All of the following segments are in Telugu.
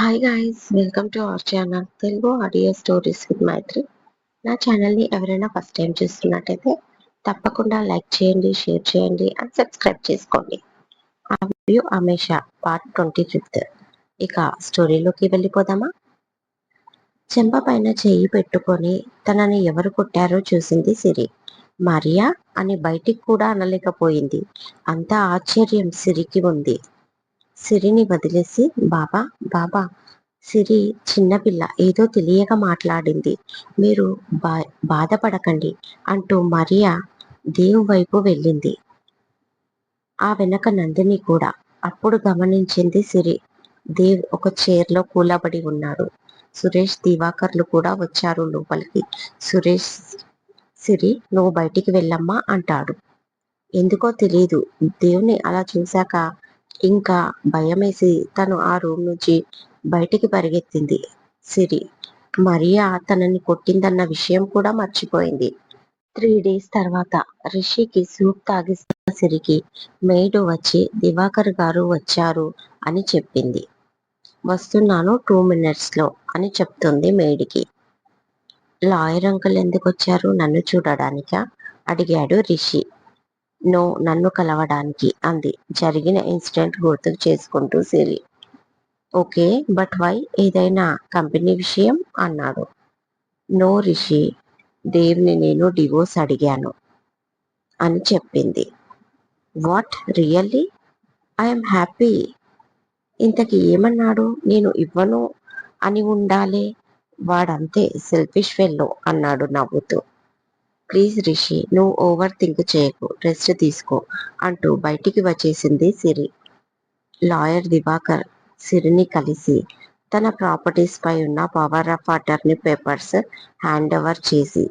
Hi guys welcome to our channel Telugu audio stories with Maithri నా ఛానల్ని ఎవరైనా ఫస్ట్ టైం చూస్తున్నట్టయితే తప్పకుండా లైక్ చేయండి షేర్ చేయండి అండ్ సబ్స్క్రైబ్ చేసుకోండి. ఆ వ్యూ అమేష పార్ట్ ట్వంటీ ఫిఫ్త్ ఇక స్టోరీలోకి వెళ్ళిపోదామా? చెంప పైన చేయి పెట్టుకొని తనని ఎవరు కొట్టారో చూసింది సిరి. మరియా అని బయటికి కూడా అనలేకపోయింది. అంత ఆశ్చర్యం సిరికి ఉంది. సిరిని వదిలేసి బాబా బాబా సిరి చిన్నపిల్ల ఏదో తెలియక మాట్లాడింది. మీరు బా బాధపడకండి అంటూ మరియా దేవు వైపు వెళ్ళింది. ఆ వెనక నందిని కూడా. అప్పుడు గమనించింది సిరి. దేవ్ ఒక చైర్లో కూలబడి ఉన్నాడు. సురేష్ దివాకర్లు కూడా వచ్చారు లోపలికి. సురేష్ సిరి నువ్వు బయటికి వెళ్ళమ్మా అంటాడు. ఎందుకో తెలియదు దేవుని అలా చూశాక ఇంకా భయమేసి తను ఆ రూమ్ నుంచి బయటికి పరిగెత్తింది. సిరి మరియా తనని కొట్టిందన్న విషయం కూడా మర్చిపోయింది. త్రీ డేస్ తర్వాత రిషికి సూప్ తాగిస్తున్న సిరికి మేడు వచ్చి దివాకర్ గారు వచ్చారు అని చెప్పింది. వస్తున్నాను టూ మినిట్స్లో అని చెప్తుంది మేడికి. లాయర్ అంకుల్ ఎందుకు వచ్చారు నన్ను చూడడానికా? అడిగాడు రిషి. నో నన్ను కలవడానికి అంది. జరిగిన ఇన్సిడెంట్ గుర్తుకు చేసుకుంటూ సిరి. ఓకే బట్ వై ఏదైనా కంపెనీ విషయం? అన్నాడు. నో రిషి దేవ్ని నేను డివోర్స్ అడిగాను అని చెప్పింది. వాట్? రియల్లీ? I'm happy. ఇంతకి ఏమన్నాడు? నేను ఇవ్వను అని ఉండాలి. వాడంతే సెల్ఫిష్ ఫెల్లో అన్నాడు నవ్వుతూ. ప్లీజ్ రిషి నువ్వు ఓవర్ థింక్ చేయకు రెస్ట్ తీసుకో అంటూ బయటికి వచ్చేసింది సిరి. లాయర్ దివాకర్ సిరిని కలిసి తన ప్రాపర్టీస్ పై ఉన్న power of attorney papers hand over చేసి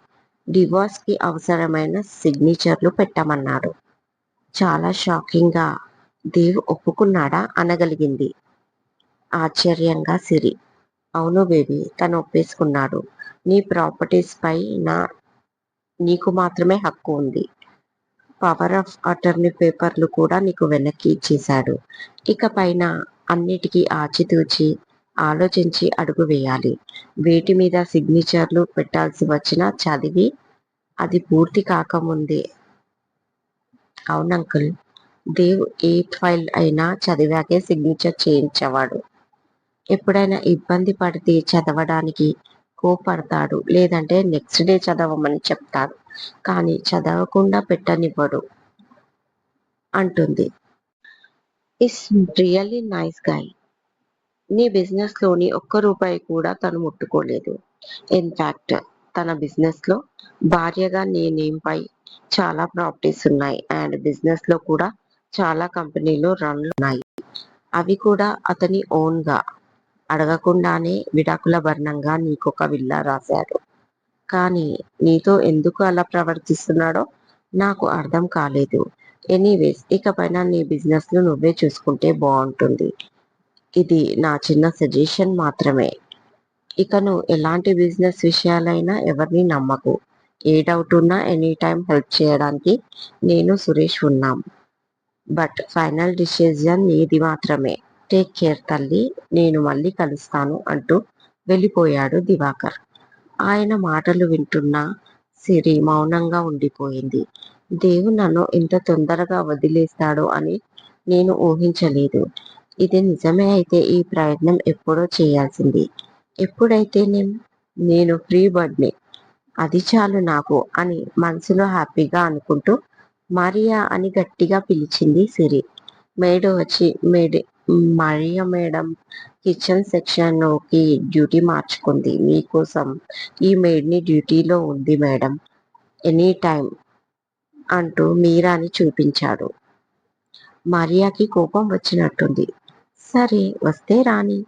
డివోర్స్కి అవసరమైన సిగ్నేచర్లు పెట్టమన్నాడు చాలా షాకింగ్గా దేవ్ ఒప్పుకున్నాడా అనగలిగింది ఆశ్చర్యంగా సిరి. అవును బేబీ తను ఒప్పేసుకున్నాడు. నీ ప్రాపర్టీస్ పై నా నీకు మాత్రమే హక్కు ఉంది. పవర్ ఆఫ్ అటర్నీ పేపర్లు కూడా నీకు వెనక్కి ఇచ్చేశాడు. ఇక పైన అన్నిటికీ ఆచితూచి ఆలోచించి అడుగు వేయాలి. వేటి మీద సిగ్నేచర్లు పెట్టాల్సి వచ్చినా చదివి అది పూర్తి కాకముందే. అవును అంకుల్ దేవ్ ఏ ఫైల్ అయినా చదివాకే సిగ్నేచర్ చేయించేవాడు. ఎప్పుడైనా ఇబ్బంది పడితే చదవడానికి కోపడతాడు లేదంటే నెక్స్ట్ డే చదవమని చెప్తాడు. కానీ చదవకుండా పెట్టనివ్వడు అంటుంది. ఇస్ రియల్లీ నైస్ గాయ్ నీ బిజినెస్లోని ఒక్క రూపాయి కూడా తను ముట్టుకోలేదు. ఇన్ఫాక్ట్ తన బిజినెస్లో భార్యగా నీ నేమ్ పై చాలా ప్రాపర్టీస్ ఉన్నాయి. అండ్ బిజినెస్లో కూడా చాలా కంపెనీలు రన్లు ఉన్నాయి. అవి కూడా అతని ఓన్గా. అడగకుండానే విడాకుల భరణంగా నీకొక విల్లా రాశాడు. కానీ నీతో ఎందుకు అలా ప్రవర్తిస్తున్నాడో నాకు అర్థం కాలేదు. ఎనీవేస్ ఇకపైన నీ బిజినెస్ను నువ్వే చూసుకుంటే బాగుంటుంది. ఇది నా చిన్న సజెషన్ మాత్రమే. ఇక నువ్వు ఎలాంటి బిజినెస్ విషయాలైనా ఎవరిని నమ్మకు. ఏ డౌట్ ఉన్నా ఎనీ టైం హెల్ప్ చేయడానికి నేను సురేష్ ఉన్నాం. బట్ ఫైనల్ డిసిజన్ నీది మాత్రమే. టేక్ కేర్ తల్లి. నేను మళ్ళీ కలుస్తాను అంటూ వెళ్ళిపోయాడు దివాకర్. ఆయన మాటలు వింటున్న సిరి మౌనంగా ఉండిపోయింది. దేవు నన్ను ఇంత తొందరగా వదిలేస్తాడు అని నేను ఊహించలేదు. ఇది నిజమే అయితే ఈ ప్రయత్నం ఎప్పుడో చేయాల్సింది. ఎప్పుడైతే నేను నేను ఫ్రీ బర్డ్ని అది చాలు నాకు అని మనసులో హ్యాపీగా అనుకుంటూ మరియా అని గట్టిగా పిలిచింది సిరి. మేడు వచ్చి మేడే మరియా మేడం కిచెన్ సెక్షన్లోకి డ్యూటీ మార్చుకుంది. మీకోసం ఈ మేడ్ని డ్యూటీలో ఉంది మేడం. ఎనీ టైం అంటూ మీరాని చూపించాడు. మరియాకి కోపం వచ్చినట్టుంది. సరే వస్తే రాని.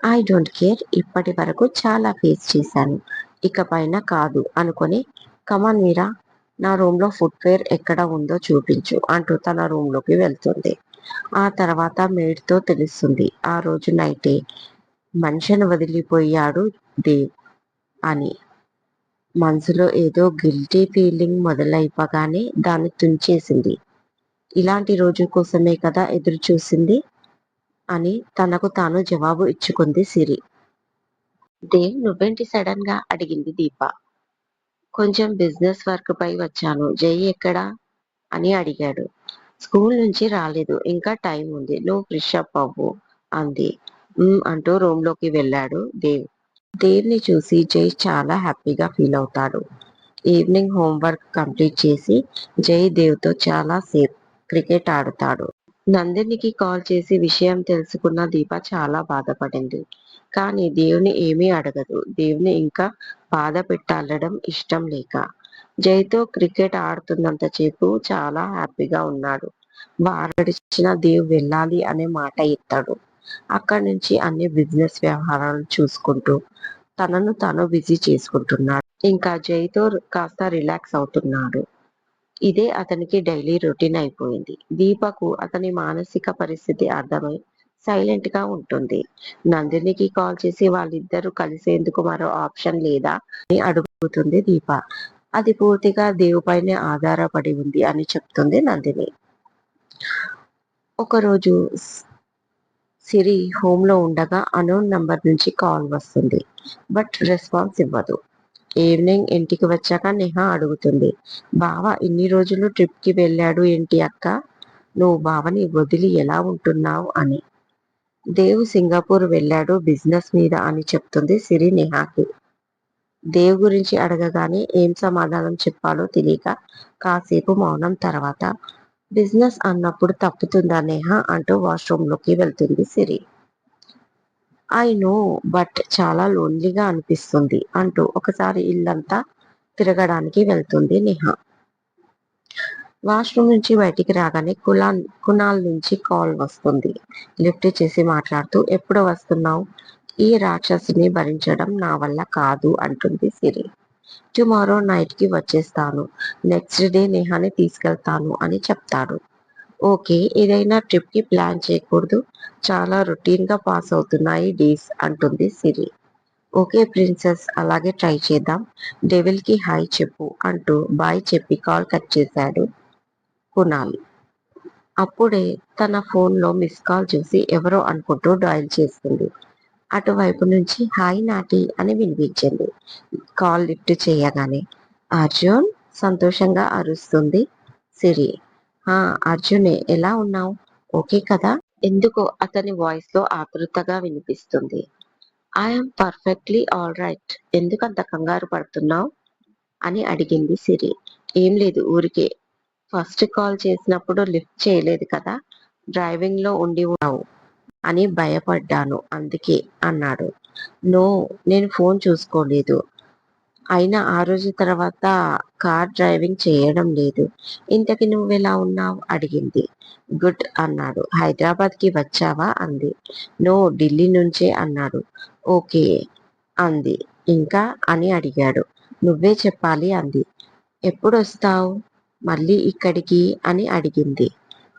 ఐ డోంట్ కేర్ ఇప్పటి వరకు చాలా ఫేస్ చేశాను. ఇక పైన కాదు అనుకొని కమన్ మీరా నా రూమ్లో ఫుట్వేర్ ఎక్కడ ఉందో చూపించు అంటూ తన రూమ్లోకి వెళ్తుంది. ఆ తర్వాత మేడ్తో తెలుస్తుంది. ఆ రోజు నైటే మనిషిని వదిలిపోయాడు దేవ్ అని. మనసులో ఏదో గిల్టీ ఫీలింగ్ మొదలైపోగానే దాన్ని తుంచేసింది. ఇలాంటి రోజు కోసమే కదా ఎదురు చూసింది అని తనకు తాను జవాబు ఇచ్చుకుంది సిరి. దేవ్ నువ్వేంటి సడన్గా అడిగింది దీప. కొంచెం బిజినెస్ వర్క్ పై వచ్చాను. జై ఎక్కడా? అని అడిగాడు. స్కూల్ నుంచి రాలేదు. ఇంకా టైం ఉంది. నువ్వు ఫ్రెష్ అప్ అవ్వు అంది అంటూ రూమ్లోకి వెళ్ళాడు దేవ్. దేవ్ని చూసి జై చాలా హ్యాపీగా ఫీల్ అవుతాడు. ఈవినింగ్ హోంవర్క్ కంప్లీట్ చేసి జై దేవ్తో చాలా సేఫ్ క్రికెట్ ఆడుతాడు. నందినికి కాల్ చేసి విషయం తెలుసుకున్న దీప చాలా బాధపడింది. కానీ దేవుని ఏమీ అడగదు. దేవుని ఇంకా బాధ పెట్టాలడం ఇష్టం లేక జైతో క్రికెట్ ఆడుతున్నంతసేపు చాలా హ్యాపీగా ఉన్నాడు. వారడిచిన దేవ్ వెళ్ళాలి అనే మాట ఎత్తాడు అక్కడి నుంచి అన్ని బిజినెస్ వ్యవహారాలు చూసుకుంటూ తనను తాను బిజీ చేసుకుంటున్నాడు. ఇంకా జైతో కాస్త రిలాక్స్ అవుతున్నాడు. ఇదే అతనికి డైలీ రొటీన్ అయిపోయింది. దీపకు అతని మానసిక పరిస్థితి అర్థమై సైలెంట్గా ఉంటుంది. నందినికి కాల్ చేసి వాళ్ళిద్దరూ కలిసేందుకు మరో ఆప్షన్ లేదా అని అడుగుతుంది దీప. అది పూర్తిగా దేవుపైనే ఆధారపడి ఉంది అని చెప్తుంది నందిని. ఒకరోజు సిరి హోమ్లో ఉండగా అనోన్ నంబర్ నుంచి కాల్ వస్తుంది బట్ రెస్పాన్స్ ఇవ్వదు. ఈవినింగ్ ఇంటికి వచ్చాక నేహ అడుగుతుంది బావ ఇన్ని రోజులు ట్రిప్కి వెళ్ళాడు ఏంటి అక్క? నువ్వు బావని వదిలి ఎలా ఉంటున్నావు? అని. దేవ్ సింగపూర్ వెళ్ళాడు బిజినెస్ మీద అని చెప్తుంది సిరి నేహాకి. దేవ్ గురించి అడగగానే ఏం సమాధానం చెప్పాలో తెలియక కాసేపు మౌనం తర్వాత బిజినెస్ అన్నప్పుడు తప్పుతుందా నేహ? అంటూ వాష్రూమ్లోకి వెళ్తుంది సిరి. ఐ నో బట్ చాలా లోన్లీగా అనిపిస్తుంది అంటూ ఒకసారి ఇల్లంతా తిరగడానికి వెళ్తుంది నేహ. వాష్రూమ్ నుంచి బయటికి రాగానే కులాన్ కునాల్ నుంచి కాల్ వస్తుంది. లిఫ్ట్ చేసి మాట్లాడుతూ ఎప్పుడు వస్తున్నావు? ఈ రాక్షసుని భరించడం నా వల్ల కాదు అంటుంది సిరి. టుమారో నైట్కి వచ్చేస్తాను. నెక్స్ట్ డే నేహాని తీసుకెళ్తాను అని చెప్తాడు. ఓకే ఏదైనా ట్రిప్కి ప్లాన్ చేయకూడదు. చాలా రొటీన్గా పాస్ అవుతున్నాయి డేస్ అంటుంది సిరి. ఓకే ప్రిన్సెస్ అలాగే ట్రై చేద్దాం. డెవిల్కి హాయ్ చెప్పు అంటూ బాయ్ చెప్పి కాల్ కట్ చేశాడు కునాల్. అప్పుడే తన ఫోన్లో మిస్ కాల్ చూసి ఎవరో అనుకుంటూ డయల్ చేస్తుంది. అటువైపు నుంచి హాయ్ నాటి అని వినిపించింది. కాల్ లిఫ్ట్ చేయగానే అర్జున్ సంతోషంగా అరుస్తుంది. సిరి ఆ అర్జునే ఎలా ఉన్నావు? ఓకే కదా? ఎందుకో అతని వాయిస్లో ఆతృతగా వినిపిస్తుంది. I'm perfectly all right. ఎందుకు అంత కంగారు పడుతున్నావు? అని అడిగింది సిరి. ఏం లేదు ఊరికే. ఫస్ట్ కాల్ చేసినప్పుడు లిఫ్ట్ చేయలేదు కదా. డ్రైవింగ్లో ఉండి ఉన్నావు. అని భయపడ్డాను. అందుకే అన్నాడు. నో నేను ఫోన్ చూసుకోలేదు. అయినా ఆ రోజు తర్వాత కార్ డ్రైవింగ్ చేయడం లేదు. ఇంతకి నువ్వెలా ఉన్నావు? అడిగింది. గుడ్ అన్నాడు. హైదరాబాద్కి వచ్చావా? అంది. నో ఢిల్లీ నుంచే అన్నాడు. ఓకే అంది. ఇంకా? అని అడిగాడు. నువ్వే చెప్పాలి అంది. ఎప్పుడు వస్తావు మళ్ళీ ఇక్కడికి? అని అడిగింది.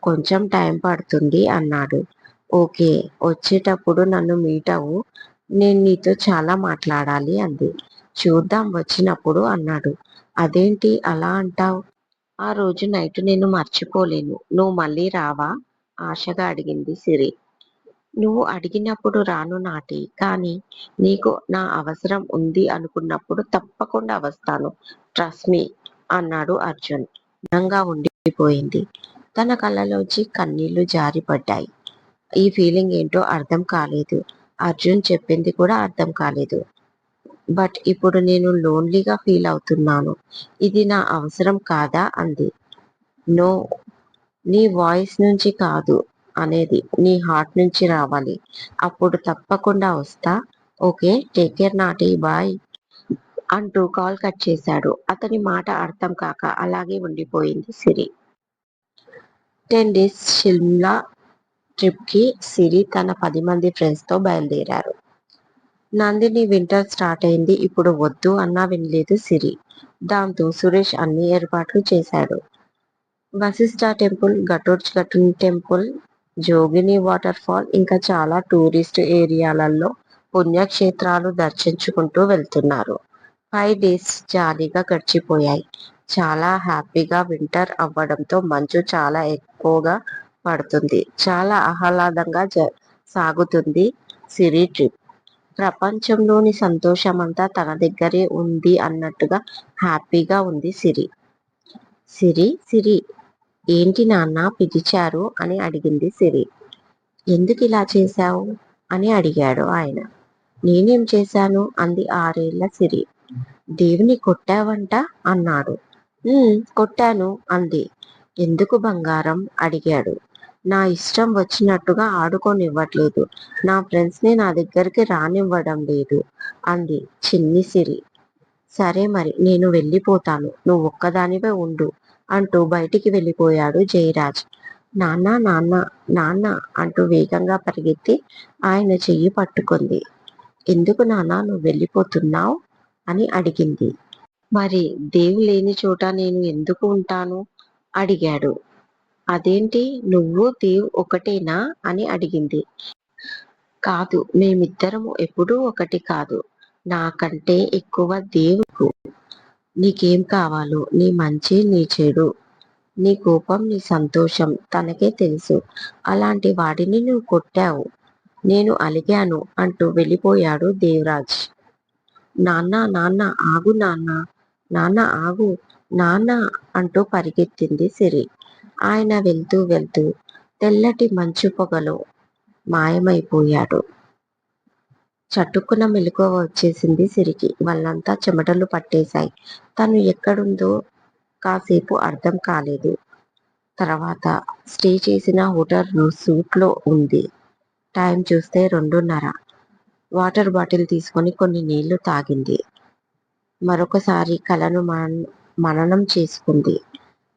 కొంచెం టైం పడుతుంది అన్నాడు. ఓకే వచ్చేటప్పుడు నన్ను మీట్ అవ్వు. నేను నీతో చాలా మాట్లాడాలి అంది. చూద్దాం వచ్చినప్పుడు అన్నాడు. అదేంటి అలా అంటావు? ఆ రోజు నైట్ నేను మర్చిపోలేను. నువ్వు మళ్ళీ రావా? ఆశగా అడిగింది సిరి. నువ్వు అడిగినప్పుడు రాను నాటి కానీ నీకు నా అవసరం ఉంది అనుకున్నప్పుడు తప్పకుండా వస్తాను. ట్రస్ట్ మీ అన్నాడు అర్జున్. మౌనంగా ఉండిపోయింది. తన కళ్ళలోంచి కన్నీళ్ళు జారిపడ్డాయి. ఈ ఫీలింగ్ ఏంటో అర్థం కాలేదు. అర్జున్ చెప్పింది కూడా అర్థం కాలేదు. బట్ ఇప్పుడు నేను లోన్లీగా ఫీల్ అవుతున్నాను. ఇది నా అవసరం కాదా? అంది. నో నీ వాయిస్ నుంచి కాదు అనేది నీ హార్ట్ నుంచి రావాలి. అప్పుడు తప్పకుండా వస్తా. Okay take care naughty bye అంటూ కాల్ కట్ చేశాడు. అతని మాట అర్థం కాక అలాగే ఉండిపోయింది సిరి. టెన్ డేస్ షిమ్లా ట్రిప్కి సిరి తన పది మంది ఫ్రెండ్స్తో బయలుదేరారు. నందిని వింటర్ స్టార్ట్ అయింది ఇప్పుడు వద్దు అన్నా వినలేదు సిరి. దాంతో సురేష్ అన్ని ఏర్పాట్లు చేశాడు. వశిష్ఠ టెంపుల్ ఘటోచ్ టెంపుల్ జోగిని వాటర్ ఫాల్ ఇంకా చాలా టూరిస్ట్ ఏరియాలలో పుణ్యక్షేత్రాలు దర్శించుకుంటూ వెళ్తున్నారు. ఫైవ్ డేస్ జాలీగా గడిచిపోయాయి. చాలా హ్యాపీగా వింటర్ అవ్వడంతో మంచు చాలా ఎక్కువగా పడుతుంది. చాలా ఆహ్లాదంగా జ సాగుతుంది సిరి ట్రిప్. ప్రపంచంలోని సంతోషమంతా తన దగ్గరే ఉంది అన్నట్టుగా హ్యాపీగా ఉంది సిరి. సిరి సిరి ఏంటి నాన్న పిలిచారు అని అడిగింది సిరి. ఎందుకు ఇలా చేశావు? అని అడిగాడు ఆయన. నేనేం చేశాను? అంది ఆరేళ్ళ సిరి. దేవుని కొట్టావంట? అన్నాడు. కొట్టాను అంది. ఎందుకు బంగారం? అడిగాడు. నా ఇష్టం వచ్చినట్టుగా ఆడుకోనివ్వట్లేదు. నా ఫ్రెండ్స్ని నా దగ్గరికి రానివ్వడం లేదు. అంది చిన్ని సిరి. సరే మరి నేను వెళ్ళిపోతాను. నువ్వు ఒక్కదానివే ఉండు అంటూ బయటికి వెళ్ళిపోయాడు జయరాజ్. నాన్న నాన్న నాన్న అంటూ వేగంగా పరిగెత్తి ఆయన చెయ్యి పట్టుకుంది. ఎందుకు నాన్న నువ్వు వెళ్ళిపోతున్నావు? అని అడిగింది. మరి దేవు లేని చోట నేను ఎందుకు ఉంటాను? అడిగాడు. అదేంటి? నువ్వు దేవ్ ఒకటేనా? అని అడిగింది. కాదు మేమిద్దరము ఎప్పుడూ ఒకటి కాదు. నాకంటే ఎక్కువ దేవుకు నీకేం కావాలో నీ మంచి నీ చెడు నీ కోపం నీ సంతోషం తనకే తెలుసు. అలాంటి వాడిని నువ్వు కొట్టావు. నేను అలిగాను అంటూ వెళ్ళిపోయాడు దేవరాజ్. నాన్న నాన్న ఆగు నాన్న. నాన్న ఆగు. నాన్న అంటూ పరిగెత్తింది సిరి. ఆయన వెళ్తూ వెళ్తూ తెల్లటి మంచు పొగలో మాయమైపోయాడు. చటుక్కున మెలకువ వచ్చేసింది సిరికి. వాళ్ళంతా చెమటలు పట్టేశాయి. తను ఎక్కడుందో కాసేపు అర్థం కాలేదు. తర్వాత స్టే చేసిన హోటల్ సూట్లో ఉంది. టైం చూస్తే రెండున్నర. వాటర్ బాటిల్ తీసుకొని కొన్ని నీళ్ళు తాగింది. మరొకసారి కలను మన- మననం చేసుకుంది.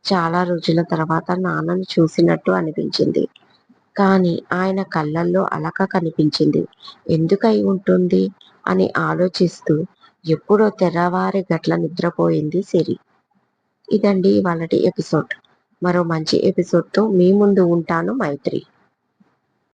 చాలా రోజుల తర్వాత నాన్నను చూసినట్టు అనిపించింది. కానీ ఆయన కళ్ళల్లో అలక కనిపించింది. ఎందుకై ఉంటుంది? అని ఆలోచిస్తూ ఎప్పుడో తెరవారి గట్ల నిద్రపోయింది సిరి. ఇదండి వాళ్ళటి ఎపిసోడ్. మరో మంచి ఎపిసోడ్తో మీ ముందు ఉంటాను మైత్రి.